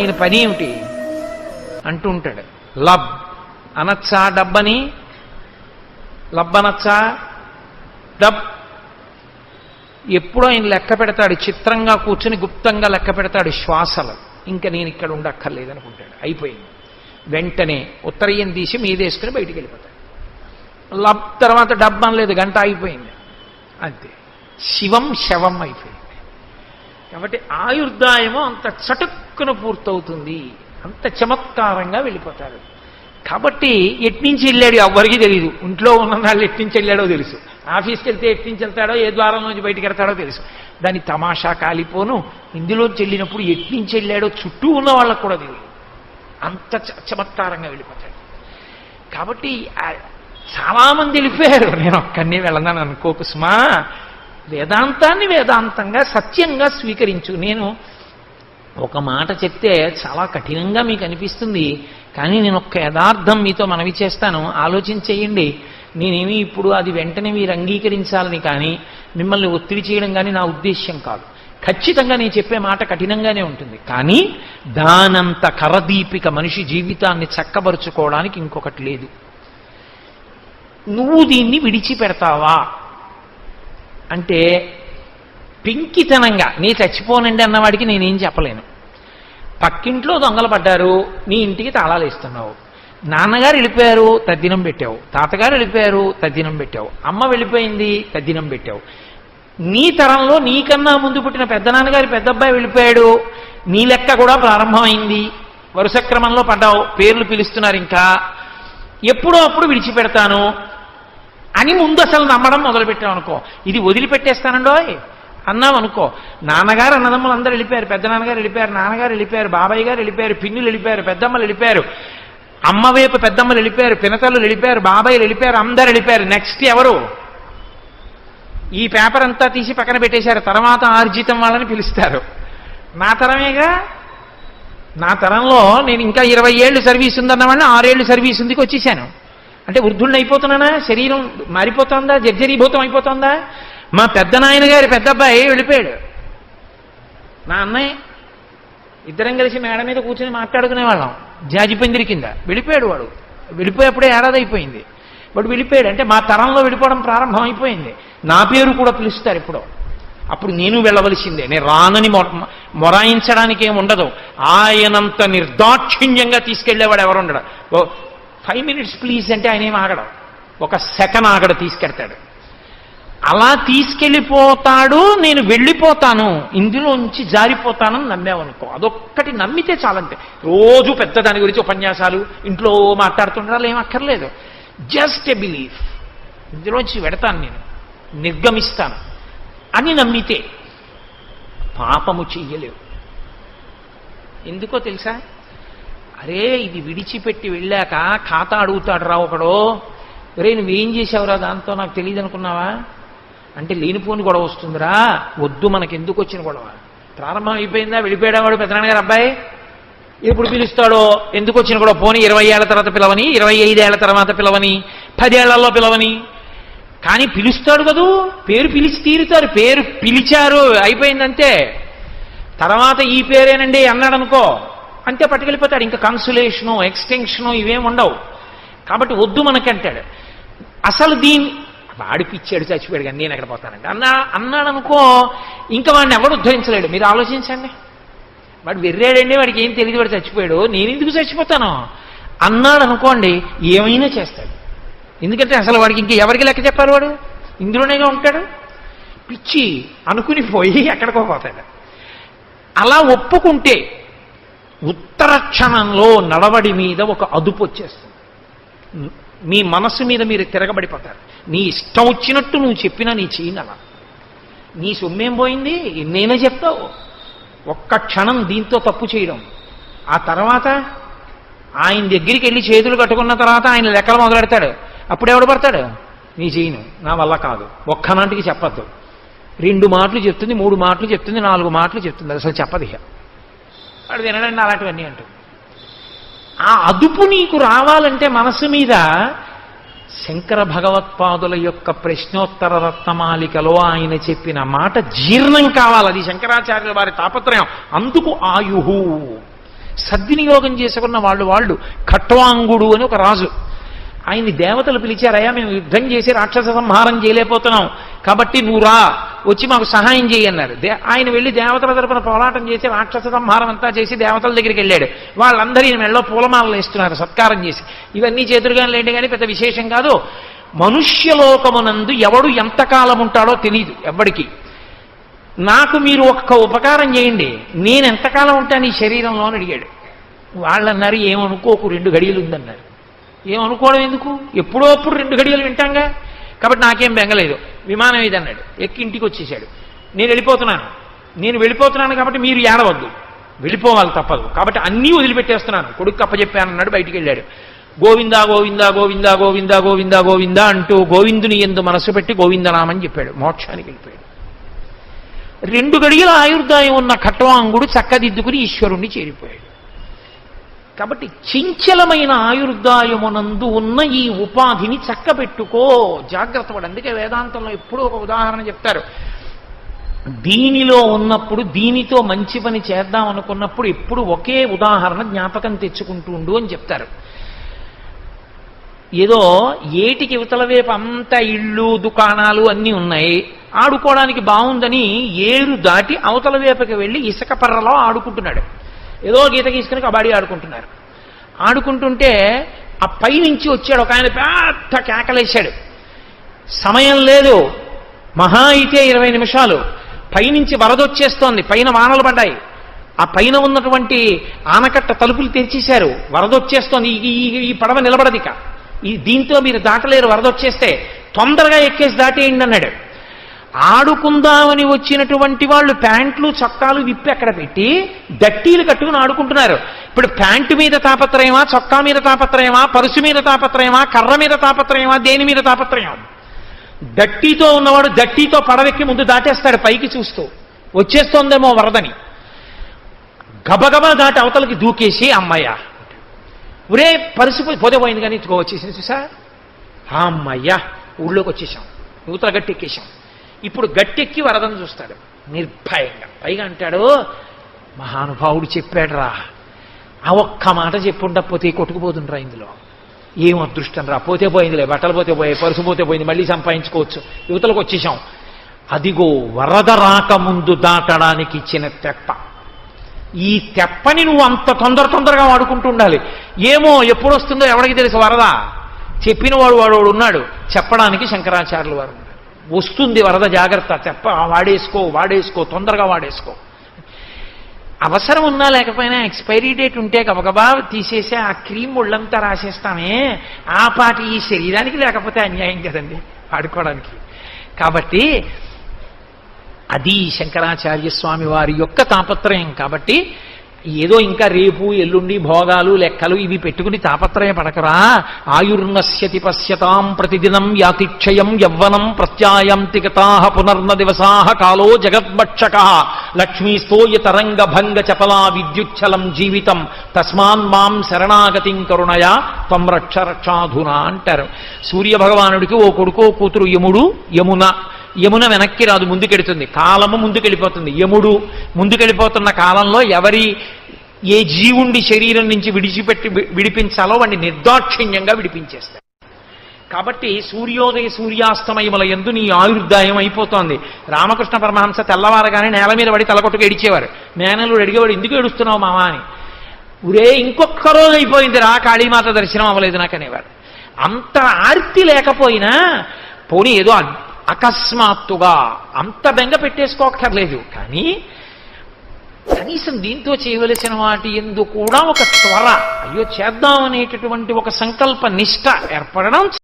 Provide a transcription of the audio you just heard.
నేను పని ఏమిటి అంటూ ఉంటాడు. లబ్. అనచ్చా డబ్బని? లబ్ అనచ్చా డబ్. ఎప్పుడో ఆయన లెక్క పెడతాడు చిత్రంగా కూర్చుని గుప్తంగా లెక్క పెడతాడు శ్వాసలు. ఇంకా నేను ఇక్కడ ఉండక్కర్లేదు అనుకుంటాడు అయిపోయింది. వెంటనే ఉత్తరయ్యం తీసి మీదేసుకుని బయటికి వెళ్ళిపోతాడు. లబ్ తర్వాత డబ్బు అనలేదు గంట అయిపోయింది. అంతే. శివం శవం అయిపోయింది. కాబట్టి ఆయుర్దాయము అంత చటుక్కున పూర్తవుతుంది. అంత చమత్కారంగా వెళ్ళిపోతారు. కాబట్టి ఎట్నుంచి వెళ్ళాడు ఎవ్వరికి తెలియదు ఇంట్లో ఉన్న వాళ్ళు ఎట్నుంచి వెళ్ళాడో తెలుసు. ఆఫీస్కి వెళ్తే ఎట్నుంచి వెళ్తాడో ఏ ద్వారం నుంచి బయటికి వెళ్తాడో తెలుసు. దాని తమాషా కాలిపోను. ఇందులోంచి వెళ్ళినప్పుడు ఎట్నుంచి వెళ్ళాడో చుట్టూ ఉన్న వాళ్ళకు కూడా తెలియదు అంత చ- చమత్కారంగా వెళ్ళిపోతాడు. కాబట్టి చాలామంది వెళ్ళిపోయారు. నేను ఒక్కడినే వెళ్ళదాను అనుకోకు వేదాంతాన్ని వేదాంతంగా సత్యంగా స్వీకరించు. నేను ఒక మాట చెప్తే చాలా కఠినంగా మీకు అనిపిస్తుంది కానీ నేను ఒక్క యథార్థం మీతో మనవి చేస్తాను. ఆలోచించేయండి. నేనేమి ఇప్పుడు అది వెంటనే మీరు అంగీకరించాలని కానీ మిమ్మల్ని ఒత్తిడి చేయడం కానీ నా ఉద్దేశ్యం కాదు. ఖచ్చితంగా నేను చెప్పే మాట కఠినంగానే ఉంటుంది. కానీ దానంత కరదీపిక మనిషి జీవితాన్ని చక్కబరుచుకోవడానికి ఇంకొకటి లేదు. నువ్వు దీన్ని విడిచిపెడతావా? అంటే పింకితనంగా నీ చచ్చిపోనండి అన్నవాడికి నేనేం చెప్పలేను. పక్కింట్లో దొంగలు పడ్డారు నీ ఇంటికి తాళాలు ఇస్తున్నావు నాన్నగారు వెళ్ళిపోయారు తద్దినం పెట్టావు. తాతగారు వెళ్ళిపోయారు తద్దినం పెట్టావు. అమ్మ వెళ్ళిపోయింది తద్దినం పెట్టావు. నీ తరంలో నీకన్నా ముందు పుట్టిన పెద్ద నాన్నగారి పెద్ద అబ్బాయి వెళ్ళిపోయాడు. నీ లెక్క కూడా ప్రారంభమైంది. వరుస క్రమంలో పడ్డావు. పేర్లు పిలుస్తున్నారు ఇంకా. ఎప్పుడో అప్పుడు విడిచిపెడతాను. అని ముందు అసలు నమ్మడం మొదలుపెట్టాం అనుకో ఇది వదిలిపెట్టేస్తానండోయ్? అన్నాం అనుకో నాన్నగారు అన్నదమ్ములు అందరూ వెళ్ళిపోయారు పెద్ద నాన్నగారు వెళ్ళిపోయారు నాన్నగారు వెళ్ళిపోయారు బాబాయ్ గారు వెళ్ళిపోయారు పిన్నులు వెళ్ళిపోయారు పెద్దమ్మలు వెళ్ళిపోయారు అమ్మ వైపు పెద్దమ్మలు వెళ్ళిపోయారు పినతలు వెళ్ళిపోయారు బాబాయ్లు వెళ్ళిపోయారు అందరు వెళ్ళిపోయారు. నెక్స్ట్ ఎవరు? ఈ పేపర్ అంతా తీసి పక్కన పెట్టేశారు. తర్వాత ఆర్జితం వాళ్ళని పిలుస్తారు. నా తరమేగా? నా తరంలో నేను ఇంకా ఇరవై ఏళ్ళు సర్వీస్ ఉందన్నవాడిని ఆరేళ్ళు సర్వీస్ ఉందికి వచ్చేసాను అంటే వృద్ధుణ్ణి అయిపోతున్నానా? శరీరం మారిపోతుందా? జర్జరీభూతం అయిపోతుందా? మా పెద్ద నాయన గారి పెద్ద అబ్బాయి వెళ్ళిపోయాడు. నా అన్నయ్య ఇద్దరం కలిసి మేడ మీద కూర్చొని మాట్లాడుకునే వాళ్ళం జాజి పందిరి కింద. వెళ్ళిపోయాడు వాడు. వెళ్ళిపోయేప్పుడే ఏడాది అయిపోయింది వాడు వెళ్ళిపోయాడు. అంటే మా తరంలో వెళ్ళిపోవడం ప్రారంభం అయిపోయింది నా పేరు కూడా పిలుస్తారు ఇప్పుడు. అప్పుడు నేను వెళ్ళవలసిందే. నేను రానని మొ- మొరాయించడానికి ఏమి ఉండదు. ఆయనంత నిర్దాక్షిణ్యంగా తీసుకెళ్ళేవాడు ఎవరు ఉండడు ఫైవ్ మినిట్స్ ప్లీజ్ అంటే ఆయన ఏం ఆగడం. ఒక సెకండ్ ఆగడ తీసుకెడతాడు అలా తీసుకెళ్ళిపోతాడు నేను వెళ్ళిపోతాను ఇందులోంచి జారిపోతానని నమ్మామనుకో అదొక్కటి నమ్మితే చాలంతే. రోజు పెద్ద దాని గురించి ఉపన్యాసాలు ఇంట్లో మాట్లాడుతుండాలి ఏం అక్కర్లేదు. జస్ట్ ఎ బిలీఫ్ ఇందులోంచి వెడతాను నేను. నిర్గమిస్తాను. అని నమ్మితే పాపము చెయ్యలేవు. ఎందుకో తెలుసా? అరే ఇది విడిచిపెట్టి వెళ్ళాక ఖాతా అడుగుతాడు రా ఒకడో. రే నువ్వేం చేసావురా దాంతో? నాకు తెలియదు అనుకున్నావా అంటే లేనిపోని గొడవ వస్తుందిరా. వద్దు మనకి ఎందుకు వచ్చిన గొడవ? ప్రారంభం అయిపోయిందా? వెళ్ళిపోయాడా వాడు పెద్దనాన్నగారు అబ్బాయి? ఎప్పుడు పిలుస్తాడో? ఎందుకు వచ్చిన గొడవ? పోనీ ఇరవై ఏళ్ళ తర్వాత పిలవని ఇరవై ఐదేళ్ళ తర్వాత పిలవని పదేళ్ళలో పిలవని. కానీ పిలుస్తాడు కదూ? పేరు పిలిచి తీరుతారు. పేరు పిలిచారు. అయిపోయిందంతే. తర్వాత ఈ పేరేనండి అన్నాడు అనుకో అంతే పట్టుకెళ్ళిపోతాడు. ఇంకా కన్సులేషను ఎక్స్టెన్షను ఇవేం ఉండవు. కాబట్టి వద్దు మనకంటాడు అసలు దీన్ని వాడి పిచ్చాడు చచ్చిపోయాడు కానీ నేను ఎక్కడ పోతానండి? అన్నా అన్నాడు అనుకో ఇంకా వాడిని ఎవడు ఉద్ధరించలేడు. మీరు ఆలోచించండి. వాడు వెర్రాడండి వాడికి ఏం తెలియదు వాడు చచ్చిపోయాడు. నేను ఎందుకు చచ్చిపోతాను? అన్నాడు అనుకోండి ఏమైనా చేస్తాడు. ఎందుకంటే అసలు వాడికి ఇంక ఎవరికి లెక్క చెప్పారు వాడు? ఇందులోనేగా ఉంటాడు. పిచ్చి అనుకుని పోయి ఎక్కడికో పోతాడు. అలా ఒప్పుకుంటే ఉత్తర క్షణంలో నడవడి మీద ఒక అదుపు వచ్చేస్తుంది. మీ మనస్సు మీద మీరు తిరగబడిపోతారు. నీ ఇష్టం వచ్చినట్టు నువ్వు చెప్పినా నీ చేయను అలా నీ సొమ్మేం పోయింది? నేనే చెప్తావు. ఒక్క క్షణం దీంతో తప్పు చేయడం. ఆ తర్వాత ఆయన దగ్గరికి వెళ్ళి చేతులు కట్టుకున్న తర్వాత ఆయన లెక్కలు మొదలెడతాడు. అప్పుడు ఎవడు పడతాడు? నీ చేయను నా వల్ల కాదు. ఒక్కనాటికి చెప్పద్దు. రెండు మాటలు చెప్తుంది మూడు మాటలు చెప్తుంది నాలుగు మాటలు చెప్తుంది. అసలు చెప్పదు ఇక. వాడు వినడండి అలాంటివన్నీ అంటూ ఆ అదుపు నీకు రావాలంటే మనసు మీద శంకర భగవత్పాదుల యొక్క ప్రశ్నోత్తర రత్నమాలికలో ఆయన చెప్పిన మాట జీర్ణం కావాలి. అది శంకరాచార్యుల వారి తాపత్రయం. అందుకు ఆయుహు. సద్వినియోగం చేసుకున్న వాళ్ళు వాళ్ళు ఖట్వాంగుడు అని ఒక రాజు. ఆయన్ని దేవతలు పిలిచారయ్యా మేము యుద్ధం చేసి రాక్షస సంహారం చేయలేకపోతున్నాం. కాబట్టి నువ్వు రా వచ్చి మాకు సహాయం చేయన్నారు దే- ఆయన వెళ్ళి దేవతల తరపున పోరాటం చేసి రాక్షస సంహారం అంతా చేసి దేవతల దగ్గరికి వెళ్ళాడు. వాళ్ళందరూ ఈయన మెళ్ళలో పూలమాలలు వేస్తున్నారు సత్కారం చేసి. ఇవన్నీ చేతురుగా లేండి కానీ పెద్ద విశేషం కాదు. మనుష్యలోకమునందు ఎవడు ఎంతకాలం ఉంటాడో తెలియదు ఎవ్వడికి. నాకు మీరు ఒక్క ఉపకారం చేయండి. నేను ఎంతకాలం ఉంటాను ఈ శరీరంలో అని అడిగాడు. వాళ్ళన్నారు ఏమనుకోకు రెండు గడియలు ఉందన్నారు. ఏమనుకోవడం ఎందుకు? ఎప్పుడో అప్పుడు రెండు గడియలు వింటాంగా. కాబట్టి నాకేం బెంగలేదు. విమానం ఇది అన్నాడు. ఎక్కి ఇంటికి వచ్చేసాడు నేను వెళ్ళిపోతున్నాను. నేను వెళ్ళిపోతున్నాను కాబట్టి మీరు ఏడవద్దు. వెళ్ళిపోవాలి తప్పదు. కాబట్టి అన్నీ వదిలిపెట్టేస్తున్నాను. కొడుకు అప్పచెప్పానన్నాడు బయటికి వెళ్ళాడు. గోవిందా గోవిందా గోవిందా గోవిందా గోవిందా గోవిందా అంటూ గోవిందుని ఎందు మనసు పెట్టి గోవిందనామని చెప్పాడు. మోక్షానికి వెళ్ళిపోయాడు. రెండు గడియల ఆయుర్దాయం ఉన్న ఖట్వాంగుడు చక్కదిద్దుకుని ఈశ్వరుణ్ణి చేరిపోయాడు. కాబట్టి చించలమైన ఆయుర్దాయమునందు ఉన్న ఈ ఉపాధిని చక్కబెట్టుకో. జాగ్రత్త పడు. అందుకే వేదాంతంలో ఎప్పుడూ ఒక ఉదాహరణ చెప్తారు. దీనిలో ఉన్నప్పుడు దీనితో మంచి పని చేద్దాం అనుకున్నప్పుడు ఎప్పుడు ఒకే ఉదాహరణ జ్ఞాపకం తెచ్చుకుంటుండు అని చెప్తారు. ఏదో ఏటికి ఇవతల వైపు అంతా ఇళ్ళు దుకాణాలు అన్నీ ఉన్నాయి. ఆడుకోవడానికి బాగుందని ఏరు దాటి అవతల వైపుకి వెళ్ళి ఇసుక పర్రలో ఆడుకుంటున్నాడు. ఏదో గీత గీసుకుని కబాడీ ఆడుకుంటున్నారు. ఆడుకుంటుంటే ఆ పైనుంచి వచ్చాడు ఒక ఆయన పెద్ద కేకలేశాడు. సమయం లేదు. మహా అయితే ఇరవై నిమిషాలు. పైనుంచి వరదొచ్చేస్తోంది పైన వానలు పడ్డాయి. ఆ పైన ఉన్నటువంటి ఆనకట్ట తలుపులు తెరిచేశారు వరదొచ్చేస్తోంది ఈ- ఈ- పడవ నిలబడదిక. ఈ దీంతో మీరు దాటలేరు వరదొచ్చేస్తే తొందరగా ఎక్కేసి దాటేయండి అన్నాడు. ఆడుకుందామని వచ్చినటువంటి వాళ్ళు ప్యాంట్లు చొక్కాలు విప్పి అక్కడ పెట్టి దట్టీలు కట్టుకుని ఆడుకుంటున్నారు. ఇప్పుడు ప్యాంటు మీద తాపత్రయమా చొక్కా మీద తాపత్రయమా పరుసు మీద తాపత్రయమా కర్ర మీద తాపత్రయమా దేని మీద తాపత్రయం? డట్టీతో ఉన్నవాడు డట్టీతో పడవెక్కి ముందు దాటేస్తాడు పైకి చూస్తూ. వచ్చేస్తోందేమో వరదని. గబగబా దాటి అవతలకి దూకేసి అమ్మయ్య ఒరే పరిస్థితి పోతే పోయింది కానీ వచ్చేసింది చూసా? అమ్మయ్యా ఊళ్ళోకి వచ్చేసాం. యువతల గట్టెక్కేసాం ఇప్పుడు గట్టెక్కి వరదను చూస్తాడు. నిర్భయంగా. పైగా అంటాడు మహానుభావుడు చెప్పాడురా ఆ ఒక్క మాట చెప్పుండకపోతే కొట్టుకుపోతుండ్రా ఇందులో. ఏం అదృష్టం రా? పోతే పోయిందిలే బట్టలు పోతే పోయాయి పరుసు పోతే పోయింది మళ్ళీ సంపాదించుకోవచ్చు. యువతలకు వచ్చేసాం. అదిగో వరద రాకముందు దాటడానికి ఇచ్చిన తెప్ప. ఈ తెప్పని నువ్వు అంత తొందర తొందరగా వాడుకుంటూ ఉండాలి. ఏమో ఎప్పుడు వస్తుందో ఎవరికి తెలుసు వరద? చెప్పిన వాడు వాడు ఉన్నాడు. చెప్పడానికి శంకరాచార్యులు వారు వస్తుంది వరద జాగ్రత్త. చెప్ప వాడేసుకో వాడేసుకో తొందరగా వాడేసుకో. అవసరం ఉన్నా లేకపోయినా ఎక్స్పైరీ డేట్ ఉంటే గబగబా తీసేసి ఆ క్రీమ్ ఒళ్ళంతా రాసేస్తామే. ఆ పాటి ఈ శరీరానికి లేకపోతే అన్యాయం కదండి వాడుకోవడానికి. కాబట్టి అది శంకరాచార్య స్వామి వారి యొక్క తాపత్రయం. కాబట్టి ఏదో ఇంకా రేపు ఎల్లుండి భోగాలు లెక్కలు ఇవి పెట్టుకుని తాపత్రయ పడకరా. ఆయుర్నశ్యతి పశ్యతాం ప్రతిదినం యాతిక్షయం యవ్వనం ప్రత్యాయంతి గతాః పునర్న దివసాః కాలో జగద్భక్షక. లక్ష్మీస్తోయ తరంగ భంగ చపలా విద్యుచ్చలం జీవితం. తస్మాన్ మాం శరణాగతిం కరుణయ త్వం రక్ష రక్షాధునా అంటారు. సూర్య ఓ కొడుకో కూతురు యముడు యమున. యమున వెనక్కి రాదు ముందుకెడుతుంది. కాలము ముందుకెళ్ళిపోతుంది. యముడు ముందుకెళ్ళిపోతున్న కాలంలో ఎవరి ఏ జీవుండి శరీరం నుంచి విడిచిపెట్టి విడిపించాలో వాడిని నిర్దాక్షిణ్యంగా విడిపించేస్తాడు కాబట్టి సూర్యోదయ సూర్యాస్తమయముల ఎందు నీ ఆయుర్దాయం అయిపోతోంది. రామకృష్ణ పరమహంస తెల్లవారగానే నేల మీద పడి తలకొట్టుకు ఏడిచేవారు. మేనలు అడిగేవాడు ఎందుకు ఏడుస్తున్నావు మామా అని. ఉరే ఇంకొక రోజు అయిపోయింది రా కాళీమాత దర్శనం అవ్వలేదు నాకు అనేవారు అంత ఆర్తి లేకపోయినా పోనీ ఏదో అకస్మాత్తుగా అంత బెంగ పెట్టేసుకోక్కర్లేదు. కానీ కనీసం దీంతో చేయవలసిన వాటి ఎందు కూడా ఒక త్వర అయ్యో చేద్దాం అనేటటువంటి ఒక సంకల్ప నిష్ట ఏర్పడడం